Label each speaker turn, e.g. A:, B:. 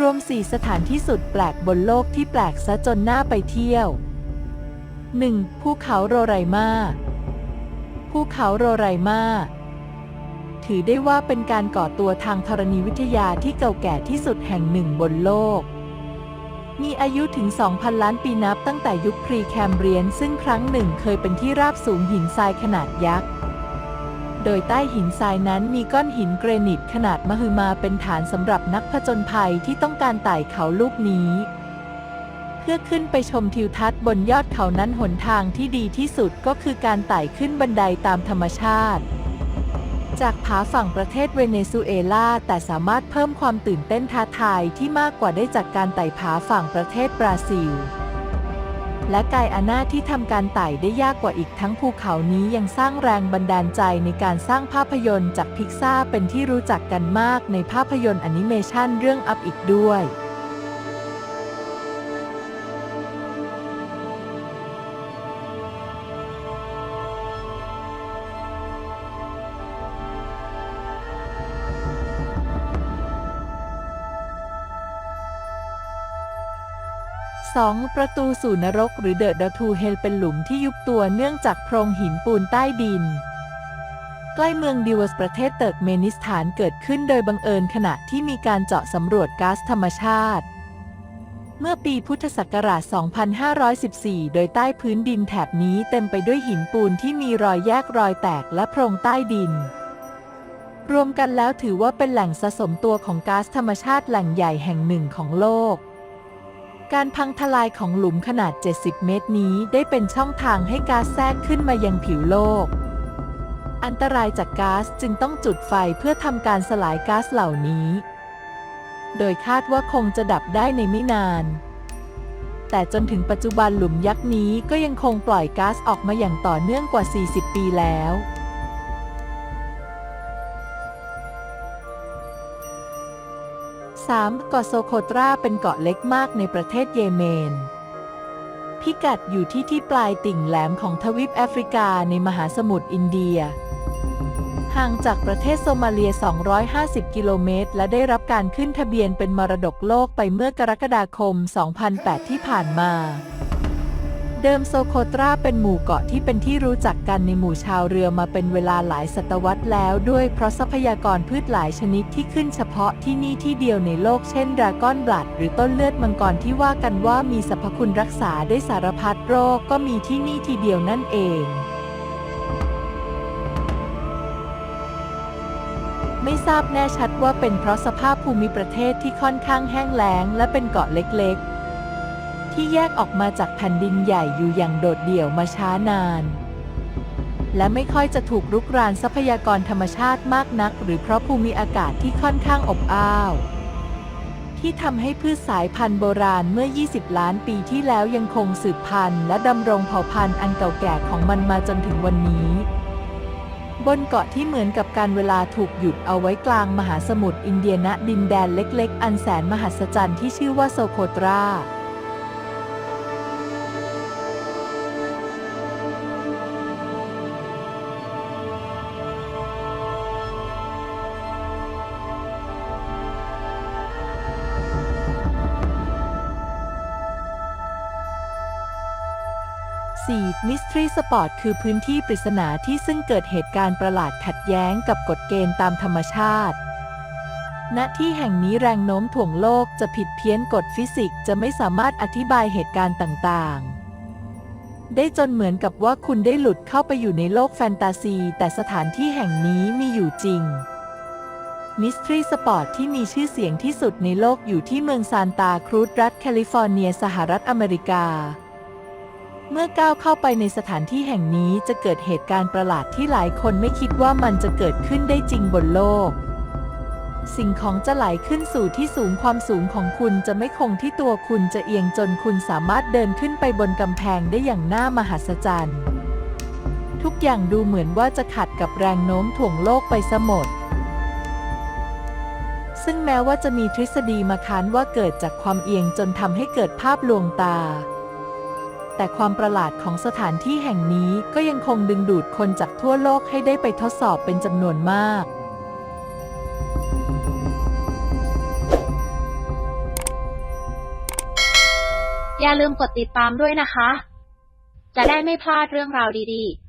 A: รวม 4 สถานที่สุดแปลกบนโลกที่แปลกซะจนน่าไปเที่ยว 1. ภูเขาโรไรมาภูเขาโรไรมาถือได้ว่าเป็นการก่อตัวทางธรณีวิทยาที่เก่าแก่ที่สุดแห่งหนึ่งบนโลก มีอายุถึง 2,000 ล้านปีนับตั้งแต่ยุคพรีแคมเบรียน ซึ่งครั้งหนึ่งเคยเป็นที่ราบสูงหินทรายขนาดยักษ์ โดยใต้หินทรายนั้นมีก้อนหินเกรนิตขนาดมหึมาเป็นฐานสำหรับนักผจญภัยที่ต้องการไต่เขาลูกนี้ เพื่อขึ้นไปชมทิวทัศน์บนยอดเขานั้นหนทางที่ดีที่สุดก็คือการไต่ขึ้นบันไดตามธรรมชาติ จากผาฝั่งประเทศเวเนซุเอลาแต่สามารถเพิ่มความตื่นเต้นท้าทายที่มากกว่าได้จากการไต่ผาฝั่งประเทศบราซิล และกายอานาที่ทำการไต่ได้ยากกว่าอีกทั้งภูเขานี้ยังสร้างแรงบันดาลใจในการสร้างภาพยนตร์จากพิกซ่าเป็นที่รู้จักกันมากในภาพยนตร์แอนิเมชันเรื่องอัพอีกด้วย 2. ประตูสู่นรกหรือเดอะด t ทูเฮลเป็นหลุมที่ยุบตัวเนื่องจากโพรงหินปูนใต้ดิน ใกล้เมืองดิวสประเทศเติร์กเมนิสถานเกิดขึ้นโดยบังเอิญขณะที่มีการเจาะสำรวจก๊าซธรรมชาติ เมื่อปีพุทธศักราช 2514 โดยใต้พื้นดินแถบนี้เต็มไปด้วยหินปูนที่มีรอยแยกรอยแตกและโพรงใต้ดินรวมกันแล้วถือว่าเป็นแหล่งสะสมตัวของก๊าซธรรมชาติแหล่งใหญ่แห่งหนึ่งของโลก การพังทลายของหลุมขนาด 70 เมตรนี้ได้เป็นช่องทางให้ก๊าซแทรกขึ้นมายังผิวโลก อันตรายจากก๊าซจึงต้องจุดไฟเพื่อทำการสลายก๊าซเหล่านี้ โดยคาดว่าคงจะดับได้ในไม่นาน แต่จนถึงปัจจุบันหลุมยักษ์นี้ก็ยังคงปล่อยก๊าซออกมาอย่างต่อเนื่องกว่า 40 ปีแล้ว 3. เกาะโซโคตราเป็นเกาะเล็กมากในประเทศเยเมน พิกัดอยู่ที่ที่ปลายติ่งแหลมของทวีปแอฟริกาในมหาสมุทรอินเดีย ห่างจากประเทศโซมาเลีย 250 กิโลเมตร และได้รับการขึ้นทะเบียนเป็นมรดกโลกไปเมื่อกรกฎาคม 2008 ที่ผ่านมา เดิมโซโคตราเป็นหมู่เกาะที่เป็นที่รู้จักกันในหมู่ชาวเรือมาเป็นเวลาหลายศตวรรษแล้วด้วยเพราะทรัพยากรพืชหลายชนิดที่ขึ้นเฉพาะที่นี่ที่เดียวในโลกเช่นดราก้อนบลัด หรือต้นเลือดมังกรที่ว่ากันว่ามีสรรพคุณรักษาได้สารพัดโรคก็มีที่นี่ทีเดียวนั่นเองไม่ทราบแน่ชัดว่าเป็นเพราะสภาพภูมิประเทศที่ค่อนข้างแห้งแล้ง และเป็นเกาะเล็กๆ ที่แยกออกมาจากแผ่นดินใหญ่อยู่อย่างโดดเดี่ยวมาช้านาน และไม่ค่อยจะถูกรุกรานทรัพยากรธรรมชาติมากนัก หรือเพราะภูมิอากาศที่ค่อนข้างอบอ้าว ที่ทำให้พืชสายพันธุ์โบราณเมื่อ 20 ล้านปีที่แล้วยังคงสืบพันธุ์และดำรงเผ่าพันธุ์อันเก่าแก่ของมันมาจนถึงวันนี้บนเกาะที่เหมือนกับการเวลาถูกหยุดเอาไว้กลางมหาสมุทรอินเดียณดินแดนเล็ก ๆ อันแสนมหัศจรรย์ที่ชื่อว่าโซโคตรา 4. Mystery Spot คือพื้นที่ปริศนาที่ซึ่งเกิดเหตุการณ์ประหลาดขัดแย้งกับกฎเกณฑ์ตามธรรมชาติ ณ ที่แห่งนี้แรงโน้มถ่วงโลกจะผิดเพี้ยนกฎฟิสิกส์จะไม่สามารถอธิบายเหตุการณ์ต่างๆ ได้จนเหมือนกับว่าคุณได้หลุดเข้าไปอยู่ในโลกแฟนตาซี แต่สถานที่แห่งนี้มีอยู่จริงมิสทรีสปอร์ตที่มีชื่อเสียงที่สุดในโลกอยู่ที่เมืองซานตาครูซรัฐแคลิฟอร์เนีย สหรัฐอเมริกา เมื่อก้าวเข้าไปในสถานที่แห่งนี้จะเกิดเหตุการณ์ประหลาดที่หลายคนไม่คิดว่ามันจะเกิดขึ้นได้จริงบนโลก สิ่งของจะไหลขึ้นสู่ที่สูงความสูงของคุณจะไม่คงที่ตัวคุณจะเอียงจนคุณสามารถเดินขึ้นไปบนกำแพงได้อย่างน่ามหัศจรรย์ ทุกอย่างดูเหมือนว่าจะขัดกับแรงโน้มถ่วงโลกไปซะหมดซึ่งแม้ว่าจะมีทฤษฎีมาค้านว่าเกิดจากความเอียงจนทำให้เกิดภาพลวงตา แต่ความประหลาดของสถานที่แห่งนี้ก็ยังคงดึงดูดคนจากทั่วโลกให้ได้ไปทดสอบเป็นจำนวนมาก
B: อย่าลืมกดติดตามด้วยนะคะ จะได้ไม่พลาดเรื่องราวดีๆ